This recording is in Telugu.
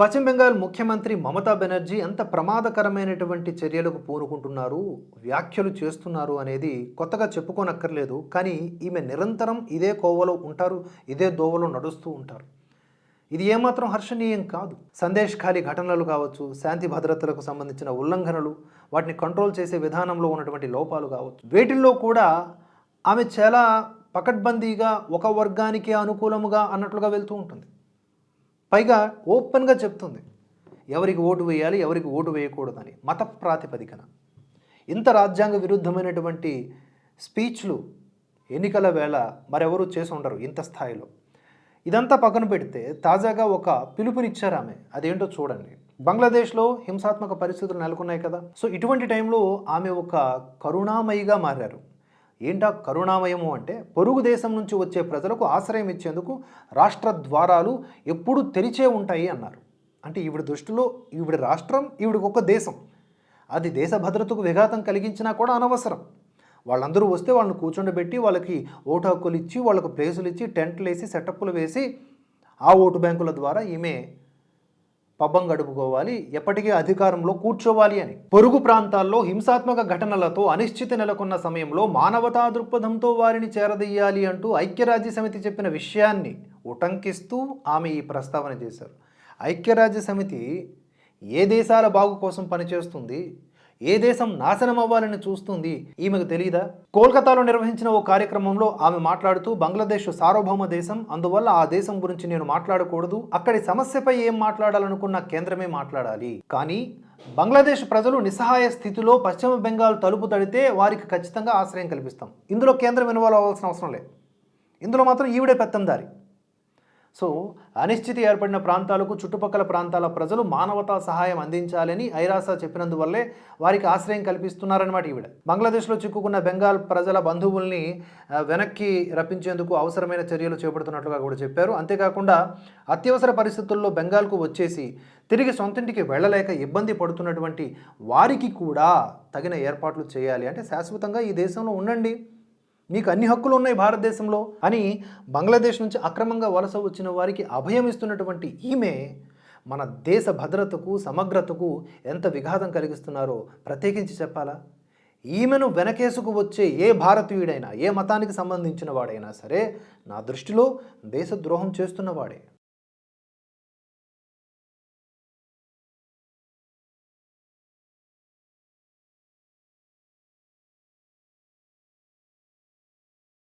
పశ్చిమ బెంగాల్ ముఖ్యమంత్రి మమతా బెనర్జీ ఎంత ప్రమాదకరమైనటువంటి చర్యలకు పూనుకుంటున్నారు వ్యాఖ్యలు చేస్తున్నారు అనేది కొత్తగా చెప్పుకోనక్కర్లేదు కానీ ఈమె నిరంతరం ఇదే కోవలో ఉంటారు ఇదే దోవలో నడుస్తూ ఉంటారు. ఇది ఏమాత్రం హర్షణీయం కాదు. సందేశ్ ఖాళీ ఘటనలు కావచ్చు శాంతి భద్రతలకు సంబంధించిన ఉల్లంఘనలు వాటిని కంట్రోల్ చేసే విధానంలో ఉన్నటువంటి లోపాలు కావచ్చు. వీటిల్లో కూడా ఆమె చాలా పకడ్బందీగా ఒక వర్గానికి అనుకూలముగా అన్నట్లుగా వెళ్తూ ఉంటుంది. పైగా ఓపెన్గా చెప్తుంది. ఎవరికి ఓటు వేయాలి ఎవరికి ఓటు వేయకూడదని. మత ప్రాతిపదికన. ఇంత రాజ్యాంగ విరుద్ధమైనటువంటి స్పీచ్లు ఎన్నికల వేళ మరెవరూ చేసి ఉండరు ఇంత స్థాయిలో. ఇదంతా పక్కన పెడితే తాజాగా ఒక పిలుపునిచ్చారు ఆమె. అదేంటో చూడండి. బంగ్లాదేశ్లో హింసాత్మక పరిస్థితులు నెలకొన్నాయి కదా. సో ఇటువంటి టైంలో ఆమె ఒక కరుణామయిగా మారారు. ఏంటా కరుణామయము అంటే పొరుగు దేశం నుంచి వచ్చే ప్రజలకు ఆశ్రయం ఇచ్చేందుకు రాష్ట్ర ద్వారాలు ఎప్పుడూ తెరిచే ఉంటాయి అన్నారు. అంటే ఈవిడ దృష్టిలో ఈవిడ రాష్ట్రం ఈవిడికి ఒక దేశం. అది దేశ భద్రతకు విఘాతం కలిగించినా కూడా అనవసరం. వాళ్ళందరూ వస్తే వాళ్ళని కూర్చోండబెట్టి వాళ్ళకి ఓటు హక్కులు ఇచ్చి వాళ్ళకు ప్లేసులు ఇచ్చి టెంట్లు వేసి సెటప్లు వేసి ఆ ఓటు బ్యాంకుల ద్వారా ఈమె పబ్బం గడుపుకోవాలి ఎప్పటికీ అధికారంలో కూర్చోవాలి అని. పొరుగు ప్రాంతాల్లో హింసాత్మక ఘటనలతో అనిశ్చితి నెలకొన్న సమయంలో మానవతా దృక్పథంతో వారిని చేరదీయాలి అంటూ ఐక్యరాజ్య సమితి చెప్పిన విషయాన్ని ఉటంకిస్తూ ఆమె ఈ ప్రస్తావన చేశారు. ఐక్యరాజ్య సమితి ఏ దేశాల బాగు కోసం పనిచేస్తుంది? ఏ దేశం నాశనం అవ్వాలని చూస్తుంది? ఈమెకు తెలియదా కోల్కతాలో నిర్వహించిన ఓ కార్యక్రమంలో ఆమె మాట్లాడుతూ బంగ్లాదేశ్ సార్వభౌమ దేశం అందువల్ల ఆ దేశం గురించి నేను మాట్లాడకూడదు. అక్కడి సమస్యపై ఏం మాట్లాడాలనుకున్న కేంద్రమే మాట్లాడాలి. కానీ బంగ్లాదేశ్ ప్రజలు నిస్సహాయ స్థితిలో పశ్చిమ బెంగాల్ తలుపు తడితే వారికి ఖచ్చితంగా ఆశ్రయం కల్పిస్తాం. ఇందులో కేంద్రం ఇన్వాల్వ్ అవ్వాల్సిన అవసరం లేదు. ఇందులో మాత్రం ఈవిడే పెత్తందారి. సో అనిశ్చితి ఏర్పడిన ప్రాంతాలకు చుట్టుపక్కల ప్రాంతాల ప్రజలు మానవతా సహాయం అందించాలని ఐరాస చెప్పినందువల్లే వారికి ఆశ్రయం కల్పిస్తున్నారన్నమాట ఈవిడ. బంగ్లాదేశ్లో చిక్కుకున్న బెంగాల్ ప్రజల బంధువుల్ని వెనక్కి రప్పించేందుకు అవసరమైన చర్యలు చేపడుతున్నట్లుగా కూడా చెప్పారు. అంతేకాకుండా అత్యవసర పరిస్థితుల్లో బెంగాల్కు వచ్చేసి తిరిగి సొంతింటికి వెళ్ళలేక ఇబ్బంది పడుతున్నటువంటి వారికి కూడా తగిన ఏర్పాట్లు చేయాలి. అంటే శాశ్వతంగా ఈ దేశంలో ఉండండి. మీకు అన్ని హక్కులు ఉన్నాయి భారతదేశంలో అని బంగ్లాదేశ్ నుంచి అక్రమంగా వలస వచ్చిన వారికి అభయం ఇస్తున్నటువంటి ఈమె మన దేశ భద్రతకు సమగ్రతకు ఎంత విఘాతం కలిగిస్తున్నారో ప్రత్యేకించి చెప్పాలా? ఈమెను వెనకేసుకు వచ్చే ఏ భారతీయుడైనా ఏ మతానికి సంబంధించిన వాడైనా సరే నా దృష్టిలో దేశద్రోహం చేస్తున్నవాడే